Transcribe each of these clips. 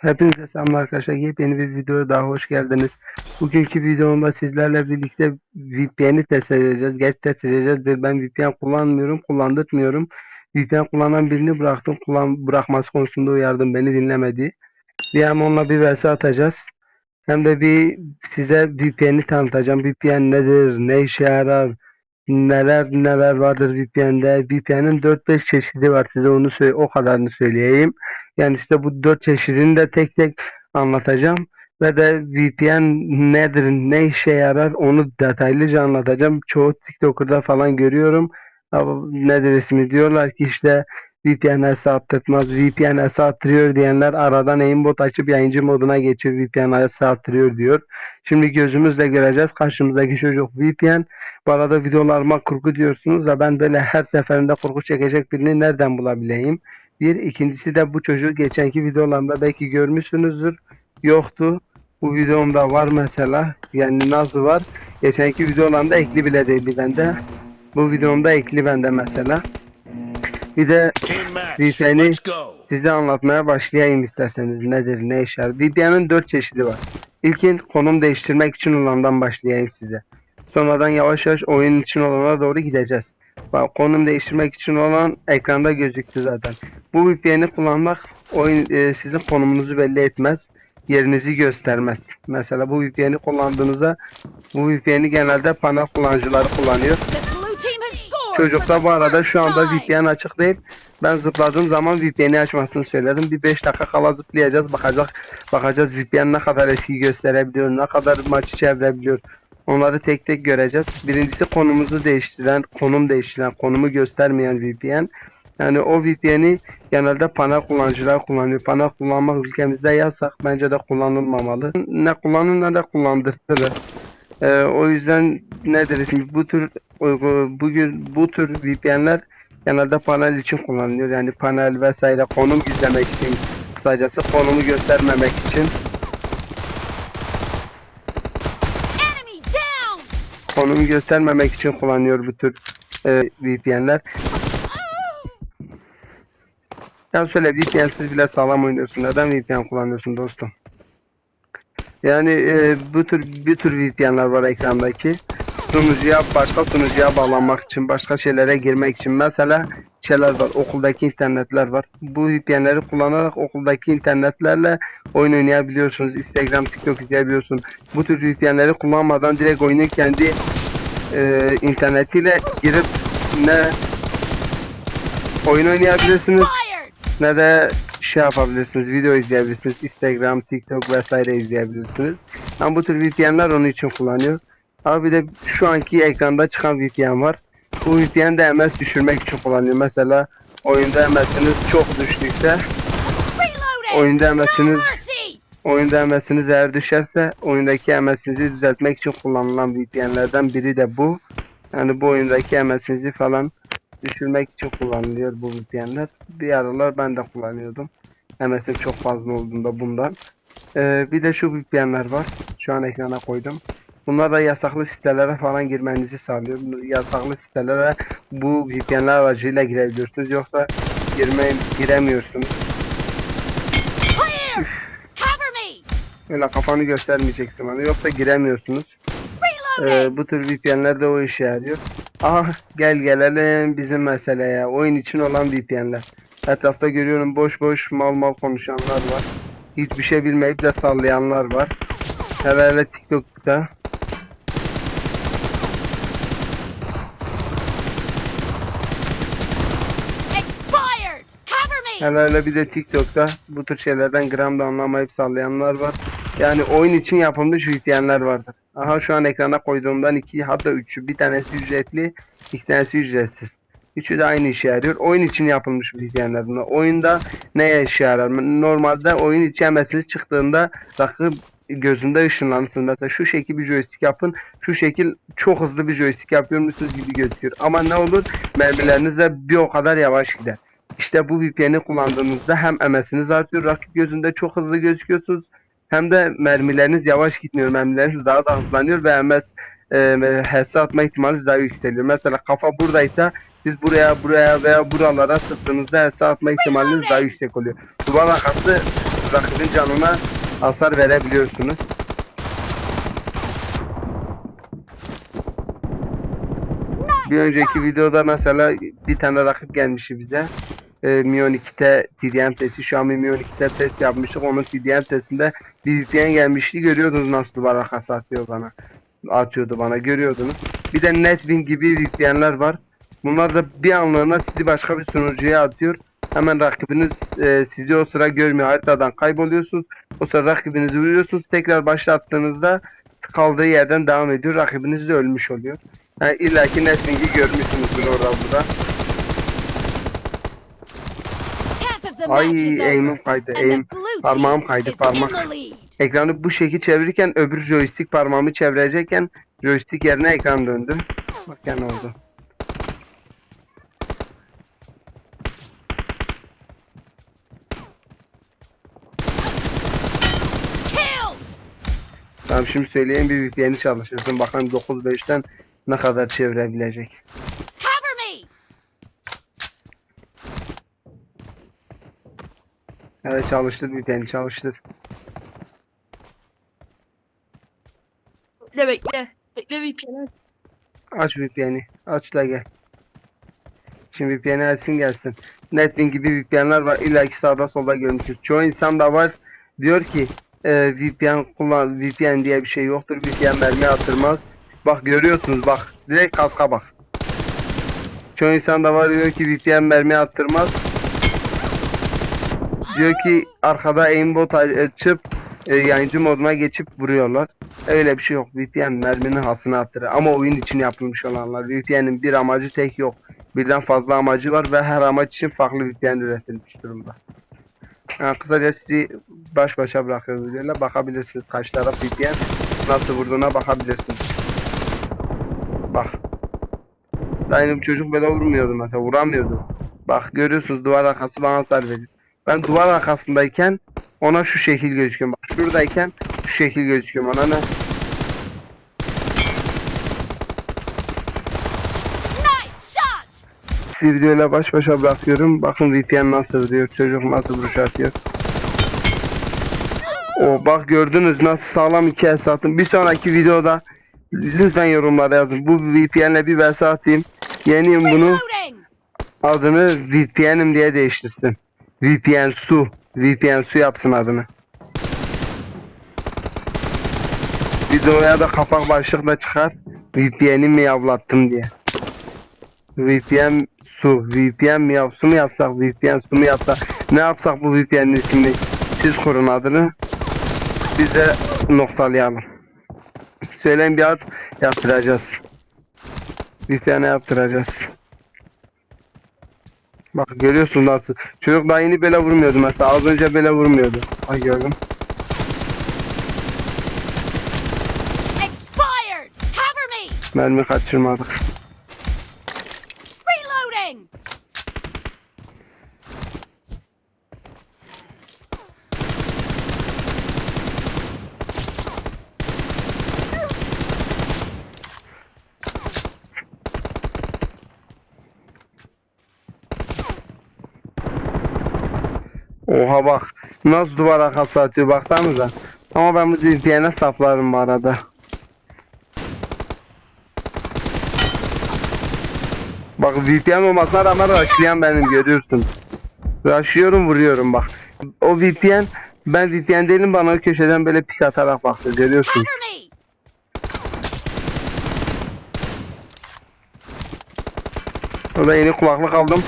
Hepinize selam arkadaşlar. Yepyeni bir videoya daha hoş geldiniz. Bugünkü videomda sizlerle birlikte VPN'i test edeceğiz. Geç test edeceğiz. ve Ben VPN kullanmıyorum, kullandırmıyorum. VPN kullanan birini bıraktım. Kullan bırakması konusunda uyardım. Beni dinlemedi. Bir hem onunla bir vs atacağız. Hem de bir size VPN'i tanıtacağım. VPN nedir, ne işe yarar, neler neler vardır VPN'de. VPN'in 4-5 çeşidi var. Size onu söyle o kadarını söyleyeyim. Yani size bu dört çeşidini de tek tek anlatacağım. Ve de VPN nedir, ne işe yarar onu detaylıca anlatacağım. Çoğu TikToker'da falan görüyorum. Nedir ismi diyorlar ki işte VPN attırtmaz, VPN attırıyor diyenler aradan aimbot açıp yayıncı moduna geçiyor VPN attırıyor diyor. Şimdi gözümüzle göreceğiz. Karşımızdaki çocuk VPN. Bu arada videolarıma kurgu diyorsunuz da ben böyle her seferinde kurgu çekecek birini nereden bulabileyim? Bir. ikincisi de bu çocuğu geçenki videolarımda belki görmüşsünüzdür. Yoktu. Bu videomda var mesela. Yani nasıl var? Geçenki videolarımda ekli bile değildi bende. Bu videomda ekli bende mesela. Bir de. VPN'i size anlatmaya başlayayım isterseniz. Nedir, ne yarar? VPN'in 4 çeşidi var. İlkin konum değiştirmek için olandan başlayayım size. Sonradan yavaş yavaş oyun için olana doğru gideceğiz. Bak konum değiştirmek için olan ekranda gözüktü zaten. Bu VPN'i kullanmak oyun e, sizin konumunuzu belli etmez. Yerinizi göstermez. Mesela bu VPN'i kullandığınızda bu VPN'i genelde panel kullanıcıları kullanıyor. Çocukta bu arada şu anda. VPN açık değil. Ben zıpladığım zaman VPN'i açmasını söyledim. Bir 5 dakika kala zıplayacağız. Bakacak, bakacağız VPN ne kadar eski gösterebiliyor, ne kadar maçı çevirebiliyor. Onları tek tek göreceğiz. Birincisi konumuzu değiştiren, konum değiştiren, konumu göstermeyen VPN. Yani o VPN'i genelde panel kullanıcılar kullanıyor. Panel kullanmak ülkemizde yasak. Bence de kullanılmamalı. Ne kullanın ne de kullandırtılır. Ee, o yüzden nedir ismi bu tür bugün bu tür VPN'ler genelde panel için kullanılıyor. Yani panel vesaire konum gizlemek için kısacası konumu göstermemek için konumu göstermemek için kullanıyor bu tür e, VPN'ler. Ya söyle VPN'siz bile sağlam oynuyorsun. Neden VPN kullanıyorsun dostum? Yani e, bu tür bir tür VPN'ler var ekrandaki. Sunucuya başka sunucuya bağlanmak için, başka şeylere girmek için mesela şeyler var. Okuldaki internetler var. Bu VPN'leri kullanarak okuldaki internetlerle oyun oynayabiliyorsunuz. Instagram, TikTok izleyebiliyorsun. Bu tür VPN'leri kullanmadan direkt oyunu kendi e, internetiyle girip ne oyun oynayabilirsiniz ne de şey yapabilirsiniz, video izleyebilirsiniz, Instagram, TikTok vesaire izleyebilirsiniz. Ama bu tür VPN'ler onun için kullanıyor. Ama bir de şu anki ekranda çıkan VPN var. Bu VPN de MS düşürmek için kullanıyor. Mesela oyunda MS'iniz çok düştüyse, oyunda MS'iniz oyunda MS'iniz eğer düşerse oyundaki MS'inizi düzeltmek için kullanılan VPN'lerden biri de bu. Yani bu oyundaki MS'inizi falan düşürmek için kullanılıyor bu VPN'ler. Bir aralar ben de kullanıyordum. MS'im çok fazla olduğunda bundan. Ee, bir de şu VPN'ler var. Şu an ekrana koydum. Bunlar da yasaklı sitelere falan girmenizi sağlıyor. Yasaklı sitelere bu VPN'ler aracıyla girebiliyorsunuz. Yoksa girmeyin, giremiyorsunuz. Öyle kafanı göstermeyeceksin bana. Yoksa giremiyorsunuz. Ee, bu tür VPN'ler de o işe yarıyor. Aha gel gelelim bizim meseleye. Oyun için olan VPN'ler. Etrafta görüyorum boş boş mal mal konuşanlar var. Hiçbir şey bilmeyip de sallayanlar var. Hele hele TikTok'ta. Hele hele bir de TikTok'ta bu tür şeylerden gram da anlamayıp sallayanlar var. Yani oyun için yapılmış VPN'ler vardır. Aha şu an ekrana koyduğumdan iki hatta üçü. Bir tanesi ücretli, iki tanesi ücretsiz. Üçü de aynı işe yarıyor. Oyun için yapılmış VPN'ler bunlar. Oyunda neye işe yarar? Normalde oyun içi MS'iniz çıktığında rakip gözünde ışınlanırsınız. Mesela şu şekil bir joystick yapın. Şu şekil çok hızlı bir joystick yapıyormuşsunuz gibi gözüküyor. Ama ne olur? Mermileriniz de bir o kadar yavaş gider. İşte bu VPN'i kullandığınızda hem MS'iniz artıyor, rakip gözünde çok hızlı gözüküyorsunuz. Hem de mermileriniz yavaş gitmiyor. Mermileriniz daha da hızlanıyor ve MS e, HS atma ihtimali daha yükseliyor. Mesela kafa buradaysa siz buraya buraya veya buralara sıktığınızda HS atma ihtimaliniz daha yüksek oluyor. Duvar arkası rakibin canına hasar verebiliyorsunuz. Bir önceki videoda mesela bir tane rakip gelmişti bize. E, Mion 2'te TDM testi. An Mion 2'te test yapmıştık. Onun TDM testinde bir VPN gelmişti. Görüyordunuz nasıl duvar arkası atıyor bana. Atıyordu bana. Görüyordunuz. Bir de Netwing gibi VPN'ler var. Bunlar da bir anlığına sizi başka bir sunucuya atıyor. Hemen rakibiniz e, sizi o sıra görmüyor. Haritadan kayboluyorsunuz. O sıra rakibinizi vuruyorsunuz. Tekrar başlattığınızda kaldığı yerden devam ediyor. Rakibiniz de ölmüş oluyor. Yani İlla ki Netwing'i görmüşsünüzdür orada burada. Ay over. kaydı. Blue Parmağım kaydı parmak. Ekranı bu şekil çevirirken öbür joystick parmağımı çevirecekken joystick yerine ekran döndü. Bak yani oldu. Tamam şimdi söyleyeyim bir VPN'i çalışırsın. Bakalım 9.5'ten ne kadar çevirebilecek. Evet çalıştır VPN'i çalıştır. Bekle bekle. Bekle VPN. Aç VPN'i. Aç da gel. Şimdi VPN'i açsın gelsin. Netwing gibi VPN'ler var. İlla ki sağda solda görmüşsünüz. Çoğu insan da var. Diyor ki e, VPN kullan VPN diye bir şey yoktur. VPN mermi atırmaz. Bak görüyorsunuz bak. Direkt kaska bak. Çoğu insan da var diyor ki VPN mermi attırmaz. Diyor ki arkada aimbot açıp e, yayıncı moduna geçip vuruyorlar. Öyle bir şey yok. VPN merminin hasını attırır. Ama oyun için yapılmış olanlar. VPN'in bir amacı tek yok. Birden fazla amacı var ve her amaç için farklı VPN üretilmiş durumda. Yani kısaca sizi baş başa bırakıyoruz videoyla. Bakabilirsiniz kaç taraf VPN nasıl vurduğuna bakabilirsiniz. Bak. Daha yeni çocuk böyle vurmuyordu mesela. Vuramıyordu. Bak görüyorsunuz duvar arkası bana hasar veriyor. Ben duvar arkasındayken ona şu şekil gözüküyor. Bak şuradayken şu şekil gözüküyor. Ona ne? Nice shot! Sizi videoyla baş başa bırakıyorum. Bakın VPN nasıl vuruyor. Çocuk nasıl vuruş atıyor. O bak gördünüz nasıl sağlam iki el sattım. Bir sonraki videoda lütfen yorumlara yazın. Bu VPN'le bir vs atayım. Yeniyim bunu. Adını VPN'im diye değiştirsin. VPN su. VPN su yapsın adını. Videoya da kapak başlıkla çıkar. VPN'i mi yavlattım diye. VPN su. VPN mi yap su mu yapsak? VPN su mu yapsak? Ne yapsak bu VPN'in ismini? Siz kurun adını. Biz de noktalayalım. Söyleyin bir ad yaptıracağız. VPN'e yaptıracağız. Bak görüyorsun nasıl. Çocuk daha yeni böyle vurmuyordu mesela. Az önce böyle vurmuyordu. Ay gördüm. Expired! Cover me! Mermi kaçırmadık. Oha bak. Nasıl duvar arkası atıyor baksanıza. Ama ben bu VPN'e saplarım bu arada. Bak VPN olmasına rağmen rushlayan benim görüyorsun. Rushlıyorum vuruyorum bak. O VPN ben VPN değilim bana o köşeden böyle pik atarak baktı görüyorsun. Orada yeni kulaklık aldım.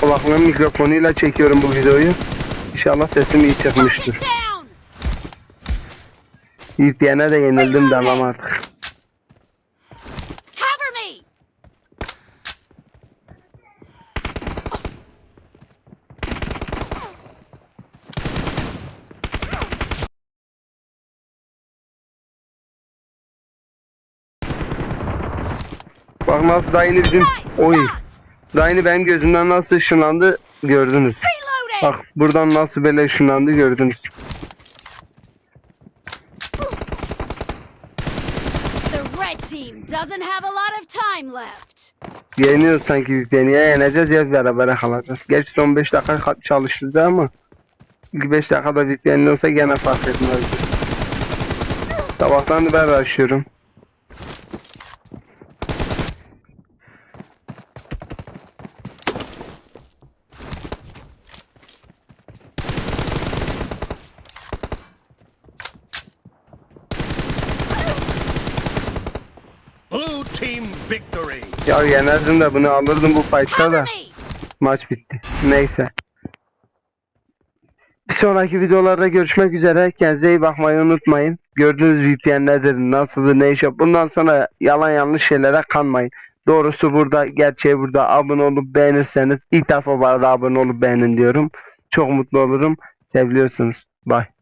Kulaklığın mikrofonuyla çekiyorum bu videoyu. İnşallah sesim iyi çıkmıştır. VPN'e de yenildim demem artık. Bak nasıl daha yeni bizim oy. yeni benim gözümden nasıl ışınlandı gördünüz. Bak buradan nasıl böyle ışınlandı gördünüz. The red team doesn't have a lot of time left. Yeniyoruz sanki VPN'i ya yeneceğiz ya berabere kalacağız. Gerçi son 5 dakika ka- çalıştırdı ama İlk 5 dakikada VPN olsa gene fark etmezdi. Sabahtan ben açıyorum. Victory. Ya yenerdim de bunu alırdım bu fight'ta da. Maç bitti. Neyse. Bir sonraki videolarda görüşmek üzere. Kendinize iyi bakmayı unutmayın. Gördüğünüz VPN nedir, nasıldır, ne iş yap. Bundan sonra yalan yanlış şeylere kanmayın. Doğrusu burada, gerçeği burada. Abone olup beğenirseniz ilk defa bu arada abone olup beğenin diyorum. Çok mutlu olurum. Seviliyorsunuz. Bye.